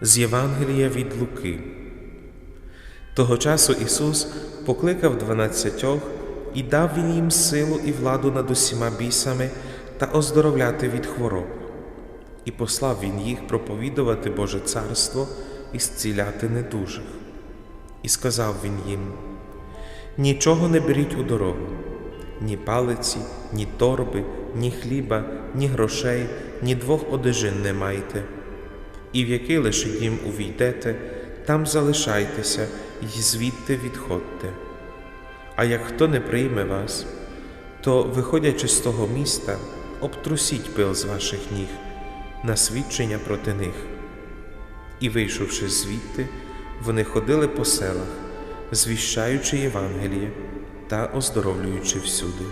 З Євангелія від Луки. Того часу Ісус покликав дванадцятьох і дав він їм силу і владу над усіма бісами та оздоровляти від хвороб. І послав він їх проповідувати Боже царство і зціляти недужих. І сказав він їм: Нічого не беріть у дорогу, ні палиці, ні торби, ні хліба, ні грошей, ні двох одежин не майте. І в який лише дім увійдете, там залишайтеся і звідти відходьте. А як хто не прийме вас, то, виходячи з того міста, обтрусіть пил з ваших ніг на свідчення проти них. І, вийшовши звідти, вони ходили по селах, звіщаючи Євангеліє та оздоровлюючи всюди.